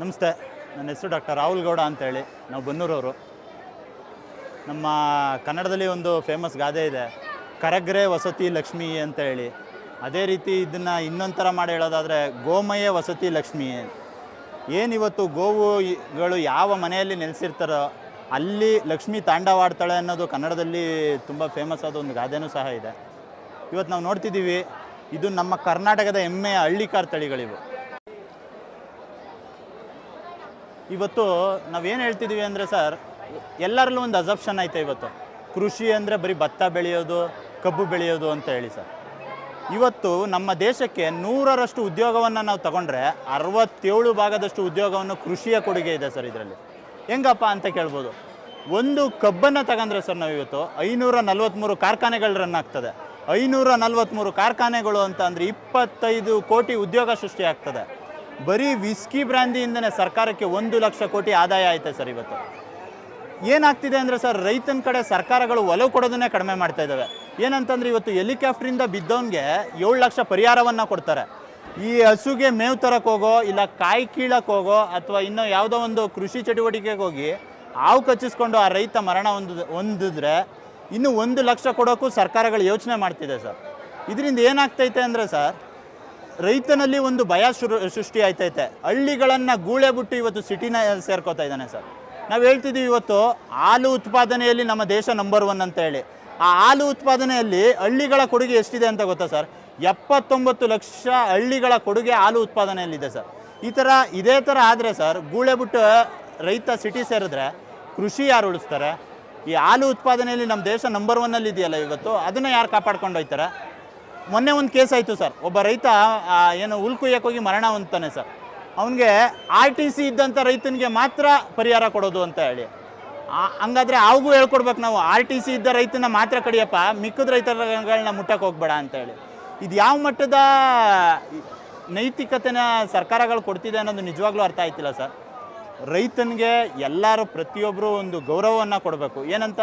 ನಮಸ್ತೆ. ನನ್ನ ಹೆಸರು ಡಾಕ್ಟರ್ ರಾಹುಲ್ ಗೌಡ ಅಂತೇಳಿ. ನಾವು ಬನ್ನೂರವರು. ನಮ್ಮ ಕನ್ನಡದಲ್ಲಿ ಒಂದು ಫೇಮಸ್ ಗಾದೆ ಇದೆ. ಕರಗ್ರೆ ವಸತಿ ಲಕ್ಷ್ಮಿ ಅಂತ ಹೇಳಿ ಅದೇ ರೀತಿ ಇದನ್ನು ಇನ್ನೊಂದು ಥರ ಮಾಡಿ ಹೇಳೋದಾದರೆ ಗೋಮಯ ವಸತಿ ಲಕ್ಷ್ಮಿ. ಏನಿವತ್ತು ಗೋವುಗಳು ಯಾವ ಮನೆಯಲ್ಲಿ ನೆಲೆಸಿರ್ತಾರೋ ಅಲ್ಲಿ ಲಕ್ಷ್ಮಿ ತಾಂಡವಾಡ್ತಾಳೆ ಅನ್ನೋದು ಕನ್ನಡದಲ್ಲಿ ತುಂಬ ಫೇಮಸ್ ಆದ ಒಂದು ಗಾದೆನೂ ಸಹ ಇದೆ. ಇವತ್ತು ನಾವು ನೋಡ್ತಿದ್ದೀವಿ, ಇದು ನಮ್ಮ ಕರ್ನಾಟಕದ ಹೆಮ್ಮೆಯ ಹಳ್ಳಿಕಾರ್ ತಳಿಗಳಿವು. ಇವತ್ತು ನಾವೇನು ಹೇಳ್ತಿದ್ದೀವಿ ಅಂದರೆ ಸರ್, ಎಲ್ಲರಲ್ಲೂ ಒಂದು ಅಸಪ್ಷನ್ ಐತೆ ಇವತ್ತು. ಕೃಷಿ ಅಂದರೆ ಬರೀ ಭತ್ತ ಬೆಳೆಯೋದು, ಕಬ್ಬು ಬೆಳೆಯೋದು ಅಂತ ಹೇಳಿ ಸರ್. ಇವತ್ತು ನಮ್ಮ ದೇಶಕ್ಕೆ ನೂರರಷ್ಟು ಉದ್ಯೋಗವನ್ನು ನಾವು ತಗೊಂಡ್ರೆ ಅರವತ್ತೇಳು ಭಾಗದಷ್ಟು ಉದ್ಯೋಗವನ್ನು ಕೃಷಿಯ ಕೊಡುಗೆ ಇದೆ ಸರ್ ಇದರಲ್ಲಿ. ಹೆಂಗಪ್ಪ ಅಂತ ಕೇಳ್ಬೋದು. ಒಂದು ಕಬ್ಬನ್ನು ತಗೊಂಡ್ರೆ ಸರ್ ನಾವು ಇವತ್ತು ಐನೂರ ನಲ್ವತ್ತ್ಮೂರು ಕಾರ್ಖಾನೆಗಳು ರನ್ ಆಗ್ತದೆ. ಐನೂರ ನಲ್ವತ್ತ್ಮೂರು ಕಾರ್ಖಾನೆಗಳು ಅಂತ ಅಂದರೆ ಇಪ್ಪತ್ತೈದು ಕೋಟಿ ಉದ್ಯೋಗ ಸೃಷ್ಟಿ ಆಗ್ತದೆ. ಬರೀ ವಿಸ್ಕಿ ಬ್ರ್ಯಾಂದಿಯಿಂದನೇ ಸರ್ಕಾರಕ್ಕೆ ಒಂದು ಲಕ್ಷ ಕೋಟಿ ಆದಾಯ ಆಯಿತು ಸರ್ ಇವತ್ತು? ಏನಾಗ್ತಿದೆ ಅಂದರೆ ಸರ್, ರೈತನ ಕಡೆ ಸರ್ಕಾರಗಳು ಒಲವು ಕೊಡೋದನ್ನೇ ಕಡಿಮೆ ಮಾಡ್ತಾ ಇದ್ದಾವೆ ಏನಂತಂದ್ರೆ ಇವತ್ತು ಹೆಲಿಕಾಪ್ಟ್ರಿಂದ ಬಿದ್ದವನಿಗೆ ಏಳು ಲಕ್ಷ ಪರಿಹಾರವನ್ನು ಕೊಡ್ತಾರೆ. ಈ ಹಸುಗೆ ಮೇವು ತರಕ್ಕೆ ಹೋಗೋ, ಇಲ್ಲ ಕಾಯಿ ಕೀಳಕ್ಕೆ ಹೋಗೋ, ಅಥವಾ ಇನ್ನೂ ಯಾವುದೋ ಒಂದು ಕೃಷಿ ಚಟುವಟಿಕೆಗೆ ಹೋಗಿ ಹಾವು ಕಚ್ಚಿಸ್ಕೊಂಡು ಆ ರೈತ ಮರಣ ಹೊಂದಿದ ಹೊಂದಿದ್ರೆ ಇನ್ನು ಒಂದು ಲಕ್ಷ ಕೊಡೋಕ್ಕೂ ಸರ್ಕಾರಗಳು ಯೋಚನೆ ಮಾಡ್ತಿದೆ ಸರ್. ಇದರಿಂದ ಏನಾಗ್ತೈತೆ ಅಂದರೆ ಸರ್ ರೈತನಲ್ಲಿ ಒಂದು ಭಯ ಶುರು ಸೃಷ್ಟಿ ಆಯ್ತೈತೆ ಹಳ್ಳಿಗಳನ್ನು ಗೂಳೆ ಬಿಟ್ಟು ಇವತ್ತು ಸಿಟಿನ ಸೇರ್ಕೋತಾ ಇದ್ದಾನೆ ಸರ್. ನಾವು ಹೇಳ್ತಿದ್ದೀವಿ ಇವತ್ತು, ಹಾಲು ಉತ್ಪಾದನೆಯಲ್ಲಿ ನಮ್ಮ ದೇಶ ನಂಬರ್ ಒನ್ ಅಂತ ಹೇಳಿ. ಆ ಹಾಲು ಉತ್ಪಾದನೆಯಲ್ಲಿ ಹಳ್ಳಿಗಳ ಕೊಡುಗೆ ಎಷ್ಟಿದೆ ಅಂತ ಗೊತ್ತಾ ಸರ್? ಎಪ್ಪತ್ತೊಂಬತ್ತು ಲಕ್ಷ ಹಳ್ಳಿಗಳ ಕೊಡುಗೆ ಹಾಲು ಉತ್ಪಾದನೆಯಲ್ಲಿದೆ ಸರ್. ಈ ಥರ ಇದೇ ಥರ ಆದರೆ ಸರ್, ಗೂಳೆ ಬಿಟ್ಟು ರೈತ ಸಿಟಿ ಸೇರಿದ್ರೆ ಕೃಷಿ ಯಾರು ಉಳಿಸ್ತಾರೆ? ಈ ಹಾಲು ಉತ್ಪಾದನೆಯಲ್ಲಿ ನಮ್ಮ ದೇಶ ನಂಬರ್ ಒನ್ನಲ್ಲಿ ಇದೆಯಲ್ಲ ಇವತ್ತು, ಅದನ್ನು ಯಾರು ಕಾಪಾಡ್ಕೊಂಡು ಹೋಗ್ತಾರೆ? ಮೊನ್ನೆ ಒಂದು ಕೇಸ್ ಆಯಿತು ಸರ್. ಒಬ್ಬ ರೈತ ಏನು ಹುಲ್ ಕುಯ್ಯಕ್ಕೆ ಹೋಗಿ ಮರಣ ಹೊಂದ್ತಾನೆ ಸರ್. ಅವನಿಗೆ ಆರ್ ಟಿ ಸಿ ಇದ್ದಂಥ ರೈತನಿಗೆ ಮಾತ್ರ ಪರಿಹಾರ ಕೊಡೋದು ಅಂತ ಹೇಳಿ. ಹಂಗಾದ್ರೆ ಅವ್ಗೂ ಹೇಳ್ಕೊಡ್ಬೇಕು ನಾವು, ಆರ್ ಟಿ ಸಿ ಇದ್ದ ರೈತನ ಮಾತ್ರ ಕಡಿಯಪ್ಪ, ಮಿಕ್ಕದ ರೈತರುಗಳನ್ನ ಮುಟ್ಟಕ್ಕೆ ಹೋಗ್ಬೇಡ ಅಂತ ಹೇಳಿ. ಇದು ಯಾವ ಮಟ್ಟದ ನೈತಿಕತೆನ ಸರ್ಕಾರಗಳು ಕೊಡ್ತಿದೆ ಅನ್ನೋದು ನಿಜವಾಗ್ಲೂ ಅರ್ಥ ಆಯ್ತಿಲ್ಲ ಸರ್. ರೈತನಿಗೆ ಎಲ್ಲರೂ ಪ್ರತಿಯೊಬ್ಬರು ಒಂದು ಗೌರವವನ್ನು ಕೊಡಬೇಕು. ಏನಂತ,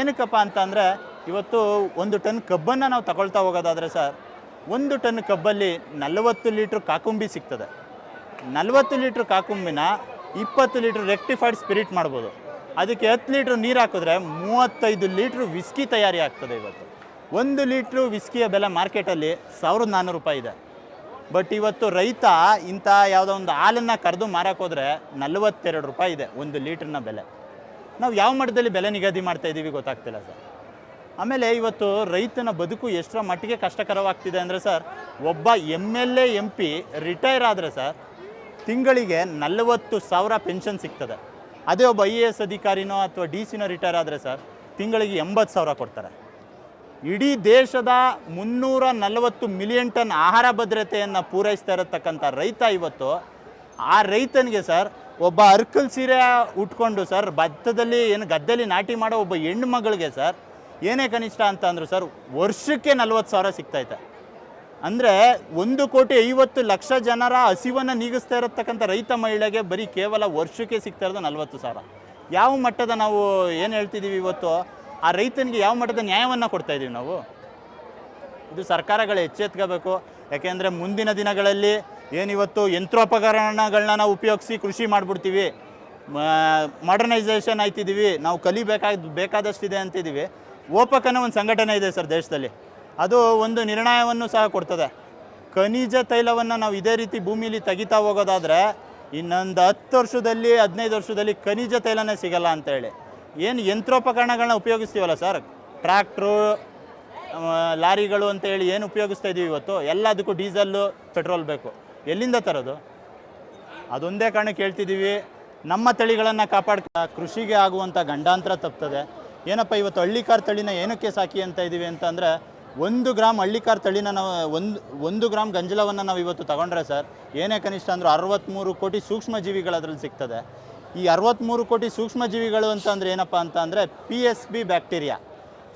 ಏನಕ್ಕಪ್ಪ ಅಂತ ಅಂದರೆ ಇವತ್ತು ಒಂದು ಟನ್ ಕಬ್ಬನ್ನು ನಾವು ತಗೊಳ್ತಾ ಹೋಗೋದಾದರೆ ಸರ್, ಒಂದು ಟನ್ ಕಬ್ಬಲ್ಲಿ ನಲವತ್ತು ಲೀಟ್ರ್ ಕಾಕುಂಬಿ ಸಿಗ್ತದೆ. ನಲವತ್ತು ಲೀಟ್ರ್ ಕಾಕುಂಬಿನ ಇಪ್ಪತ್ತು ಲೀಟ್ರ್ ರೆಕ್ಟಿಫೈಡ್ ಸ್ಪಿರಿಟ್ ಮಾಡ್ಬೋದು. ಅದಕ್ಕೆ ಹತ್ತು ಲೀಟ್ರ್ ನೀರು ಹಾಕಿದ್ರೆ ಮೂವತ್ತೈದು ಲೀಟ್ರ್ ವಿಸ್ಕಿ ತಯಾರಿ ಆಗ್ತದೆ ಇವತ್ತು. ಒಂದು ಲೀಟ್ರು ವಿಸ್ಕಿಯ ಬೆಲೆ ಮಾರ್ಕೆಟಲ್ಲಿ ಸಾವಿರದ ನಾನ್ನೂರು ರೂಪಾಯಿ ಇದೆ. ಬಟ್ ಇವತ್ತು ರೈತ ಇಂಥ ಯಾವುದೋ ಒಂದು ಹಾಲನ್ನು ಕರೆದು ಮಾರೋಕ್ಕೋದ್ರೆ ನಲವತ್ತೆರಡು ರೂಪಾಯಿ ಇದೆ ಒಂದು ಲೀಟ್ರನ್ನ ಬೆಲೆ. ನಾವು ಯಾವ ಮಟ್ಟದಲ್ಲಿ ಬೆಲೆ ನಿಗದಿ ಮಾಡ್ತಾ ಇದ್ದೀವಿ ಗೊತ್ತಾಗ್ತಿಲ್ಲ ಸರ್. ಆಮೇಲೆ ಇವತ್ತು ರೈತನ ಬದುಕು ಎಷ್ಟರ ಮಟ್ಟಿಗೆ ಕಷ್ಟಕರವಾಗ್ತಿದೆ ಅಂದರೆ ಸರ್, ಒಬ್ಬ M L A M retire ಆದರೆ ಸರ್, ತಿಂಗಳಿಗೆ ನಲವತ್ತು ಸಾವಿರ ಪೆನ್ಷನ್ ಸಿಗ್ತದೆ. ಅದೇ ಒಬ್ಬ ಐ ಎ ಎಸ್ ಅಧಿಕಾರಿನೋ ಅಥವಾ ಡಿ ಸಿನೋ ರಿಟೈರ್ ಆದರೆ ಸರ್, ತಿಂಗಳಿಗೆ ಎಂಬತ್ತು ಸಾವಿರ ಕೊಡ್ತಾರೆ. ಇಡೀ ದೇಶದ ಮುನ್ನೂರ ನಲವತ್ತು ಮಿಲಿಯನ್ ಟನ್ ಆಹಾರ ಭದ್ರತೆಯನ್ನು ಪೂರೈಸ್ತಾ ಇರತಕ್ಕಂಥ ರೈತ ಇವತ್ತು, ಆ ರೈತನಿಗೆ ಸರ್, ಒಬ್ಬ ಅರ್ಕಲ್ ಸೀರೆ ಉಟ್ಕೊಂಡು ಸರ್, ಭತ್ತದಲ್ಲಿ ಏನು ಗದ್ದೆಯಲ್ಲಿ ನಾಟಿ ಮಾಡೋ ಒಬ್ಬ ಹೆಣ್ಣು ಮಗಳಿಗೆ ಸರ್ ಏನೇ ಕನಿಷ್ಠ ಅಂತ ಅಂದರು, ಸರ್, ವರ್ಷಕ್ಕೆ ನಲ್ವತ್ತು ಸಾವಿರ ಸಿಗ್ತೈತೆ. ಅಂದರೆ ಒಂದು ಕೋಟಿ ಐವತ್ತು ಲಕ್ಷ ಜನರ ಹಸಿವನ್ನು ನೀಗಿಸ್ತಾ ಇರತಕ್ಕಂಥ ರೈತ ಮಹಿಳೆಗೆ ಬರೀ ಕೇವಲ ವರ್ಷಕ್ಕೆ ಸಿಗ್ತಾ ಇರೋದು ನಲ್ವತ್ತು ಸಾವಿರ. ಯಾವ ಮಟ್ಟದ ನಾವು ಏನು ಹೇಳ್ತಿದ್ದೀವಿ ಇವತ್ತು? ಆ ರೈತನಿಗೆ ಯಾವ ಮಟ್ಟದ ನ್ಯಾಯವನ್ನು ಕೊಡ್ತಾ ಇದ್ದೀವಿ ನಾವು? ಇದು ಸರ್ಕಾರಗಳು ಎಚ್ಚೆತ್ಕೋಬೇಕು. ಯಾಕೆಂದರೆ ಮುಂದಿನ ದಿನಗಳಲ್ಲಿ ಏನಿವತ್ತು ಯಂತ್ರೋಪಕರಣಗಳನ್ನ ನಾವು ಉಪಯೋಗಿಸಿ ಕೃಷಿ ಮಾಡಿಬಿಡ್ತೀವಿ. ಮಾಡರ್ನೈಸೇಷನ್ ಆಯ್ತಿದ್ದೀವಿ ನಾವು ಕಲಿಬೇಕಾದ, ಬೇಕಾದಷ್ಟಿದೆ ಅಂತಿದ್ದೀವಿ ಓಪಕ್ ಅನ್ನೋ ಒಂದು ಸಂಘಟನೆ ಇದೆ ಸರ್ ದೇಶದಲ್ಲಿ. ಅದು ಒಂದು ನಿರ್ಣಯವನ್ನು ಸಹ ಕೊಡ್ತದೆ. ಖನಿಜ ತೈಲವನ್ನು ನಾವು ಇದೇ ರೀತಿ ಭೂಮಿಲಿ ತೆಗಿತಾ ಹೋಗೋದಾದರೆ ಇನ್ನೊಂದು ಹತ್ತು ವರ್ಷದಲ್ಲಿ, ಹದಿನೈದು ವರ್ಷದಲ್ಲಿ ಖನಿಜ ತೈಲನೇ ಸಿಗಲ್ಲ ಅಂತೇಳಿ ಏನು ಯಂತ್ರೋಪಕರಣಗಳನ್ನ ಉಪಯೋಗಿಸ್ತೀವಲ್ಲ ಸರ್? ಟ್ರ್ಯಾಕ್ಟ್ರು ಲಾರಿಗಳು ಅಂತೇಳಿ ಏನು ಉಪಯೋಗಿಸ್ತಾ ಇದೀವಿ ಇವತ್ತು? ಎಲ್ಲದಕ್ಕೂ ಡೀಸೆಲ್ಲು, ಪೆಟ್ರೋಲ್ ಬೇಕು. ಎಲ್ಲಿಂದ ತರೋದು? ಅದೊಂದೇ ಕಾರಣಕ್ಕೆ ಹೇಳ್ತಿದ್ದೀವಿ ನಮ್ಮ ತಳಿಗಳನ್ನು ಕಾಪಾಡ್ಕ ಕೃಷಿಗೆ ಆಗುವಂಥ ಗಂಡಾಂತರ ತಪ್ತದೆ. ಏನಪ್ಪ, ಇವತ್ತು ಹಳ್ಳಿಕಾರ್ ತಳಿನ ಏನಕ್ಕೆ ಸಾಕಿ ಅಂತ ಇದ್ದೀವಿ ಅಂತಂದರೆ, ಒಂದು ಗ್ರಾಮ್ ಹಳ್ಳಿಕಾರ್ ತಳಿನ ನಾವು ಒಂದು ಒಂದು ಗ್ರಾಮ್ ಗಂಜಲವನ್ನು ನಾವು ಇವತ್ತು ತಗೊಂಡ್ರೆ ಸರ್, ಏನೇ ಕನಿಷ್ಠ ಅಂದರೂ ಅರವತ್ತ್ಮೂರು ಕೋಟಿ ಸೂಕ್ಷ್ಮ ಅದರಲ್ಲಿ ಸಿಗ್ತದೆ. ಈ ಅರವತ್ತ್ಮೂರು ಕೋಟಿ ಸೂಕ್ಷ್ಮ ಜೀವಿಗಳು ಅಂತಂದ್ರೆ ಏನಪ್ಪ ಅಂತ ಅಂದರೆ P S B bacteria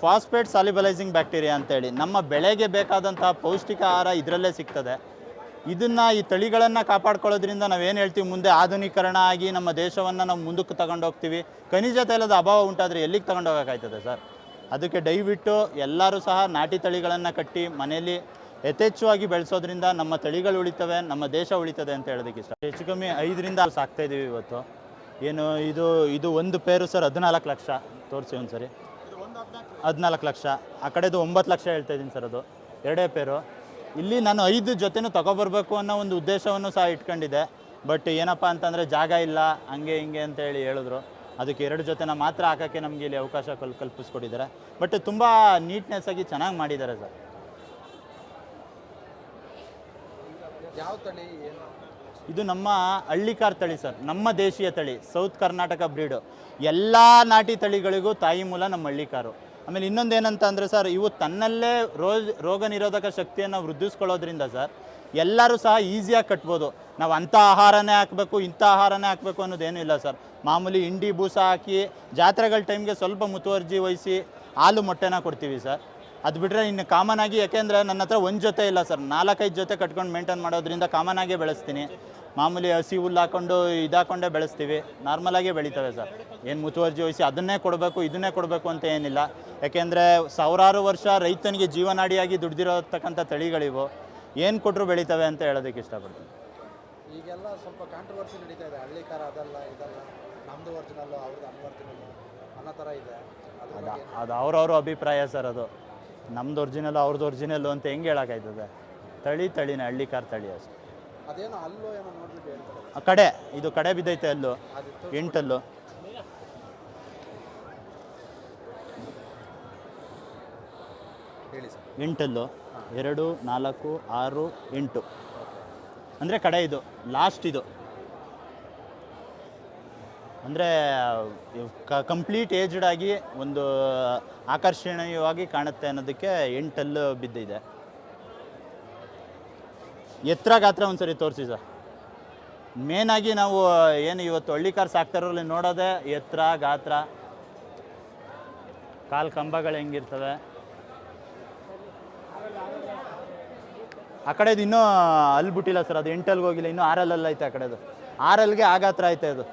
phosphate solubilising bacteria ಅಂತೇಳಿ. ನಮ್ಮ ಬೆಳೆಗೆ ಬೇಕಾದಂತಹ ಪೌಷ್ಟಿಕ ಆಹಾರ ಇದರಲ್ಲೇ ಸಿಗ್ತದೆ. ಇದನ್ನು ಈ ತಳಿಗಳನ್ನು ಕಾಪಾಡ್ಕೊಳ್ಳೋದ್ರಿಂದ ನಾವೇನು ಹೇಳ್ತೀವಿ? ಮುಂದೆ ಆಧುನೀಕರಣ ಆಗಿ ನಮ್ಮ ದೇಶವನ್ನು ನಾವು ಮುಂದಕ್ಕೆ ತಗೊಂಡೋಗ್ತೀವಿ. ಖನಿಜ ತೈಲದ ಅಭಾವ ಉಂಟಾದರೆ ಎಲ್ಲಿಗೆ ತಗೊಂಡು ಹೋಗೋಕ್ಕಾಯ್ತದೆ ಸರ್? ಅದಕ್ಕೆ ದಯವಿಟ್ಟು ಎಲ್ಲರೂ ಸಹ ನಾಟಿ ತಳಿಗಳನ್ನು ಕಟ್ಟಿ ಮನೆಯಲ್ಲಿ ಯಥೇಚ್ಛವಾಗಿ ಬೆಳೆಸೋದ್ರಿಂದ ನಮ್ಮ ತಳಿಗಳು ಉಳಿತವೆ, ನಮ್ಮ ದೇಶ ಉಳಿತದೆ ಅಂತ ಹೇಳೋದಕ್ಕೆ ಇಷ್ಟ. ಹೆಚ್ಚು ಕಮ್ಮಿ ಐದರಿಂದ ಸಾಕ್ತಾ ಇದ್ದೀವಿ ಇವತ್ತು. ಏನು ಇದು ಇದು ಒಂದು ಪೇರು ಸರ್ ಹದಿನಾಲ್ಕು ಲಕ್ಷ. ತೋರಿಸಿ ಒಂದು ಸರಿ ಹದಿನಾಲ್ಕು ಲಕ್ಷ. ಆ ಕಡೆದು ಒಂಬತ್ತು ಲಕ್ಷ ಹೇಳ್ತಾ ಇದ್ದೀನಿ ಸರ್ ಅದು. ಎರಡೇ ಪೇರು. ಇಲ್ಲಿ ನಾನು ಐದು ಜೊತೆನೂ ತಗೊಬರ್ಬೇಕು ಅನ್ನೋ ಒಂದು ಉದ್ದೇಶವನ್ನು ಸಹ ಇಟ್ಕೊಂಡಿದ್ದೆ. ಬಟ್ ಏನಪ್ಪ ಅಂತಂದರೆ ಜಾಗ ಇಲ್ಲ ಹಂಗೆ ಹಿಂಗೆ ಅಂತ ಹೇಳಿ ಹೇಳಿದ್ರು. ಅದಕ್ಕೆ ಎರಡು ಜೊತೆನ ಮಾತ್ರ ಹಾಕೋಕ್ಕೆ ನಮಗೆ ಇಲ್ಲಿ ಅವಕಾಶ ಕಲ್ ಕಲ್ಪಿಸ್ಕೊಟ್ಟಿದ್ದಾರೆ ಬಟ್ ತುಂಬ ನೀಟ್ನೆಸ್ ಆಗಿ ಚೆನ್ನಾಗಿ ಮಾಡಿದ್ದಾರೆ ಸರ್. ಯಾವ ತಳಿ ಇದು ನಮ್ಮ ಹಳ್ಳಿಕಾರ್ ತಳಿ ಸರ್. ನಮ್ಮ ದೇಶೀಯ ತಳಿ ಸೌತ್ ಕರ್ನಾಟಕ ಬ್ರೀಡು ಎಲ್ಲ ನಾಟಿ ತಳಿಗಳಿಗೂ ತಾಯಿ ಮೂಲ ನಮ್ಮ ಹಳ್ಳಿಕಾರು. ಆಮೇಲೆ ಇನ್ನೊಂದು ಏನಂತ ಅಂದರೆ ಸರ್, ಇವು ತನ್ನಲ್ಲೇ ರೋಜ್, ರೋಗ ನಿರೋಧಕ ಶಕ್ತಿಯನ್ನು ವೃದ್ಧಿಸ್ಕೊಳ್ಳೋದ್ರಿಂದ ಸರ್, ಎಲ್ಲರೂ ಸಹ ಈಸಿಯಾಗಿ ಕಟ್ಬೋದು. ನಾವು ಅಂಥ ಆಹಾರನೇ ಹಾಕಬೇಕು, ಇಂಥ ಆಹಾರನೇ ಹಾಕಬೇಕು ಅನ್ನೋದೇನೂ ಇಲ್ಲ ಸರ್. ಮಾಮೂಲಿ ಹಿಂಡಿ, ಬೂಸ ಹಾಕಿ ಜಾತ್ರೆಗಳ ಟೈಮ್ಗೆ ಸ್ವಲ್ಪ ಮುತುವರ್ಜಿ ವಹಿಸಿ ಹಾಲು ಮೊಟ್ಟೆನ ಕೊಡ್ತೀವಿ ಸರ್. ಅದು ಬಿಟ್ಟರೆ ಇನ್ನು ಕಾಮನ್ ಆಗಿ, ಯಾಕೆಂದರೆ ನನ್ನ ಹತ್ರ ಒಂದು ಜೊತೆ ಇಲ್ಲ ಸರ್. ನಾಲ್ಕೈದು ಜೊತೆ ಕಟ್ಕೊಂಡು ಮೇಂಟೈನ್ ಮಾಡೋದ್ರಿಂದ ಕಾಮನ್ ಆಗೇ ಬೆಳೆಸ್ತೀನಿ. ಮಾಮೂಲಿ ಹಸಿ ಹುಲ್ಲು ಹಾಕೊಂಡು ಇದಾಕೊಂಡೇ ಬೆಳೆಸ್ತೀವಿ. ನಾರ್ಮಲಾಗೇ ಬೆಳಿತವೆ ಸರ್. ಏನು ಮುತುವರ್ಜಿ ವಹಿಸಿ ಅದನ್ನೇ ಕೊಡಬೇಕು ಇದನ್ನೇ ಕೊಡಬೇಕು ಅಂತ ಏನಿಲ್ಲ. ಯಾಕೆಂದರೆ ಸಾವಿರಾರು ವರ್ಷ ರೈತನಿಗೆ ಜೀವನಾಡಿಯಾಗಿ ದುಡ್ದಿರತಕ್ಕಂಥ ತಳಿಗಳಿವು. ಏನು ಕೊಟ್ಟರು ಬೆಳಿತವೆ ಅಂತ ಹೇಳೋದಕ್ಕೆ ಇಷ್ಟಪಡ್ತೀನಿ. ಈಗೆಲ್ಲ ಸ್ವಲ್ಪ ಕಾಂಟ್ರವರ್ಸಿ ನಡೀತಾ ಇದೆ. ಹಳ್ಳಿಕಾರ ಅದಲ್ಲ ಇದಲ್ಲ. ನಮ್ಮದು ಒರಿಜಿನಲ್ಲು ಅವ್ರದ್ದು ಅನ್ವರ್ಜಿನಲ್ಲು ಅನ್ನೋ ಥರ ಇದೆ. ಅದು ಅದು ಅವ್ರವ್ರ ಅಭಿಪ್ರಾಯ ಸರ್ ಅದು. ನಮ್ದು ಒರಿಜಿನಲ್ಲು ಅವ್ರದ್ದು ಒರ್ಜಿನಲ್ಲು ಅಂತ ಹೆಂಗೆ ಹೇಳೋಕ್ಕಾಯ್ತದೆ ತಳಿ ತಳಿನೇ ಹಳ್ಳಿ ಕಾರ್ ತಳಿ ಅಷ್ಟೇ. ಅದೇನೋ ಅಲ್ಲೋ ಏನೋ ನೋಡ್ಬಿಟ್ಟು ಹೇಳ್ತಾರೆ. ಆ ಕಡೆ ಇದು ಕಡೆ ಬಿದ್ದೈತೆ ಅಲ್ಲೂ ಎಂಟಲ್ಲು. ಹೇಳಿ ಸರ್. ಎಂಟಲ್ಲು ಎರಡು ನಾಲ್ಕು ಆರು ಎಂಟು. ಅಂದರೆ ಕಡೆ ಇದು ಲಾಸ್ಟ್ ಇದು. ಅಂದರೆ ಕಂಪ್ಲೀಟ್ ಏಜ್ಡ್ ಆಗಿ ಒಂದು ಆಕರ್ಷಣೀಯವಾಗಿ ಕಾಣುತ್ತೆ ಅನ್ನೋದಕ್ಕೆ ಎಂಟಲ್ಲು ಬಿದ್ದಿದೆ. ಎತ್ತರ ಗಾತ್ರ ಒಂದ್ಸರಿ ತೋರಿಸಿ ಸರ್. ಮೇನಾಗಿ ನಾವು ಏನು ಇವತ್ತು ಹಳ್ಳಿ ಕಾರ್ ಸಾಕ್ತಾರಲ್ಲಿ ನೋಡೋದೇ ಎತ್ತರ ಗಾತ್ರ. ಕಾಲು ಕಂಬಗಳು ಹೆಂಗಿರ್ತವೆ. ಆ ಕಡೆದು ಇನ್ನೂ ಅಲ್ಲಿ ಬಿಟ್ಟಿಲ್ಲ ಸರ್. ಅದು ಎಂಟಲ್ಗೆ ಹೋಗಿಲ್ಲ. ಇನ್ನೂ ಅಲ್ಲಿ ಐತೆ ಆ ಕಡೆದು. ಆರಲ್ಗೆ ಗಾತ್ರ ಐತೆ ಅದು.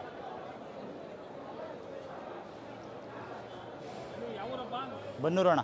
ಬನ್ನೂರಣ